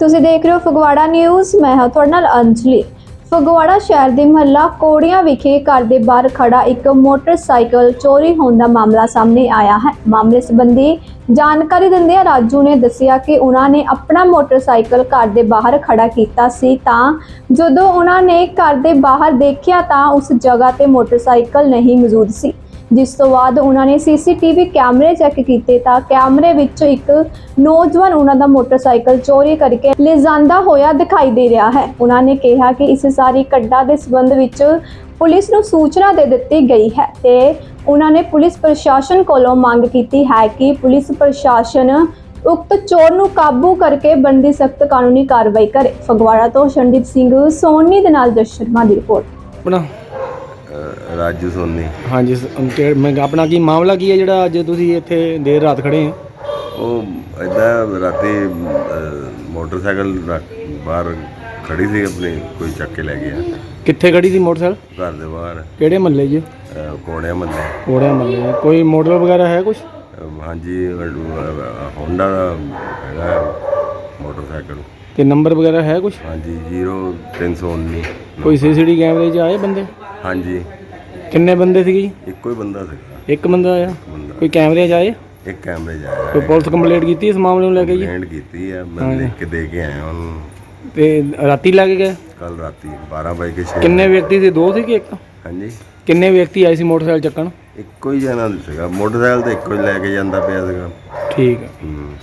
ਤੁਸੀਂ ਦੇਖ ਰਹੇ ਹੋ ਫਗਵਾੜਾ ਨਿਊਜ਼, ਮੈਂ ਹਾਂ ਤੁਹਾਡੇ ਨਾਲ ਅੰਜਲੀ। ਫਗਵਾੜਾ ਸ਼ਹਿਰ ਦੇ ਮਹੱਲਾ ਕੋੜੀਆਂ ਵਿਖੇ ਘਰ ਦੇ ਬਾਹਰ ਖੜਾ ਇੱਕ ਮੋਟਰਸਾਈਕਲ ਚੋਰੀ ਹੋਣ ਦਾ ਮਾਮਲਾ ਸਾਹਮਣੇ ਆਇਆ ਹੈ। ਮਾਮਲੇ ਸੰਬੰਧੀ ਜਾਣਕਾਰੀ ਦਿੰਦਿਆਂ ਰਾਜੂ ਨੇ ਦੱਸਿਆ ਕਿ ਉਹਨਾਂ ਨੇ ਆਪਣਾ ਮੋਟਰਸਾਈਕਲ ਘਰ ਦੇ ਬਾਹਰ ਖੜਾ ਕੀਤਾ ਸੀ ਤਾਂ ਜਦੋਂ ਉਹਨਾਂ ਨੇ ਘਰ ਦੇ ਬਾਹਰ ਦੇਖਿਆ ਤਾਂ ਉਸ ਜਗ੍ਹਾ ਤੇ ਮੋਟਰਸਾਈਕਲ ਨਹੀਂ ਮੌਜੂਦ ਸੀ। ਜਿਸ ਤੋਂ ਬਾਅਦ ਉਹਨਾਂ ਨੇ ਸੀਸੀਟੀਵੀ ਕੈਮਰੇ ਚੈੱਕ ਕੀਤੇ ਤਾਂ ਕੈਮਰੇ ਵਿੱਚ ਇੱਕ ਨੌਜਵਾਨ ਉਹਨਾਂ ਦਾ ਮੋਟਰਸਾਈਕਲ ਚੋਰੀ ਕਰਕੇ ਲਿਜਾਂਦਾ ਹੋਇਆ ਦਿਖਾਈ ਦੇ ਰਿਹਾ ਹੈ। ਉਹਨਾਂ ਨੇ ਕਿਹਾ ਕਿ ਇਸ ਸਾਰੀ ਘਟਨਾ ਦੇ ਸਬੰਧ ਵਿੱਚ ਪੁਲਿਸ ਨੂੰ ਸੂਚਨਾ ਦੇ ਦਿੱਤੀ ਗਈ ਹੈ ਤੇ ਉਹਨਾਂ ਨੇ ਪੁਲਿਸ ਪ੍ਰਸ਼ਾਸਨ ਕੋਲੋਂ ਮੰਗ ਕੀਤੀ ਹੈ ਕਿ ਪੁਲਿਸ ਪ੍ਰਸ਼ਾਸਨ ਉਕਤ ਚੋਰ ਨੂੰ ਕਾਬੂ ਕਰਕੇ ਬੰਦੀ ਸਖਤ ਕਾਨੂੰਨੀ ਕਾਰਵਾਈ ਕਰੇ। ਫਗਵਾੜਾ ਤੋਂ ਸ਼ੰਦੀਪ ਸਿੰਘ ਸੋਨੀ ਦੇ ਨਾਲ ਜਸ ਸ਼ਰਮਾ ਦੀ ਰਿਪੋਰਟ। ਅ, ਰਾਜੂ ਸੋਨੀ। ਹਾਂਜੀ ਸ- ਅਮ ਕਿ- ਮੈਂ ਆਪਣਾ ਕੀ ਮਾਮਲਾ ਕੀ ਹੈ ਜਿਹੜਾ ਅੱਜ ਤੁਸੀਂ ਇੱਥੇ ਦੇਰ ਰਾਤ ਖੜੇ ਹੋ? ਉਹ ਇਦਾਂ ਰਾਤੀ ਅ, ਮੋਟਰਸਾਈਕਲ ਬਾਹਰ ਖੜੀ ਸੀ ਆਪਣੀ ਕੋਈ ਚੱਕ ਕੇ ਲੈ ਗਿਆ। ਕਿੱਥੇ ਖੜੀ ਸੀ ਮੋਟਰਸਾਈਕਲ? ਘਰ ਦੇ ਬਾਹਰ। ਕਿਹੜੇ ਮਹੱਲੇ 'ਚ ਅ, ਕੋਣਿਆਂ ਮੱਲੇ ਕੋੜਿਆ ਮਹੱਲੇ ਕੋਈ ਮਾਡਲ ਵਗੈਰਾ ਹੈ ਕੁਝ ਹਾਂਜੀ ਹੋਂਡਾ ਦਾ ਹੈਗਾ ਮੋਟਰਸਾਈਕਲ। ਤੇ ਨੰਬਰ ਵਗੈਰਾ ਹੈ ਕੁਝ ਹਾਂਜੀ 0319 ਕੋਈ ਸੀਸੀਟੀ ਕੈਮਰੇ 'ਚ ਆਏ ਬੰਦੇ? ਹਾਂਜੀ। ਕਿੰਨੇ ਬੰਦੇ ਸੀਗੇ ਜੀ? ਇੱਕੋ ਹੀ ਬੰਦਾ ਸੀਗਾ। ਇੱਕ ਬੰਦਾ ਆਇਆ? ਬੰਦਾ। ਕੋਈ ਕੈਮਰੇ 'ਚ ਆਏ? ਇੱਕ ਕੈਮਰੇ ਜਾਇਆ ਕੋਈ ਪੁਲਿਸ ਕੰਪਲੇਂਟ ਕੀਤੀ ਇਸ ਮਾਮਲੇ ਨੂੰ ਲੈ ਕੇ ਜੀ? ਕੰਪਲੇਂਟ ਕੀਤੀ ਹੈ ਮੈਂ ਲਿਖ ਕੇ ਦੇ ਕੇ ਆਇਆ ਉਹਨੂੰ। ਤੇ ਰਾਤੀ ਲੈ ਕੇ ਗਏ? ਕੱਲ ਰਾਤੀ 12 ਵਜੇ ਕੇ ਛੇ ਕਿੰਨੇ ਵਿਅਕਤੀ ਸੀ? ਦੋ ਸੀ ਕਿ ਇੱਕ? ਹਾਂਜੀ। ਕਿੰਨੇ ਵਿਅਕਤੀ ਆਏ ਸੀ ਮੋਟਰਸਾਈਕਲ ਚੱਕਣ? ਇੱਕੋ ਹੀ ਜਣਾ ਸੀਗਾ। ਮੋਟਰਸਾਈਕਲ ਤੇ ਇੱਕੋ ਹੀ ਲੈ ਕੇ ਜਾਂਦਾ ਪਿਆ ਸੀਗਾ। ਠੀਕ ਹੈ ਹੂੰ।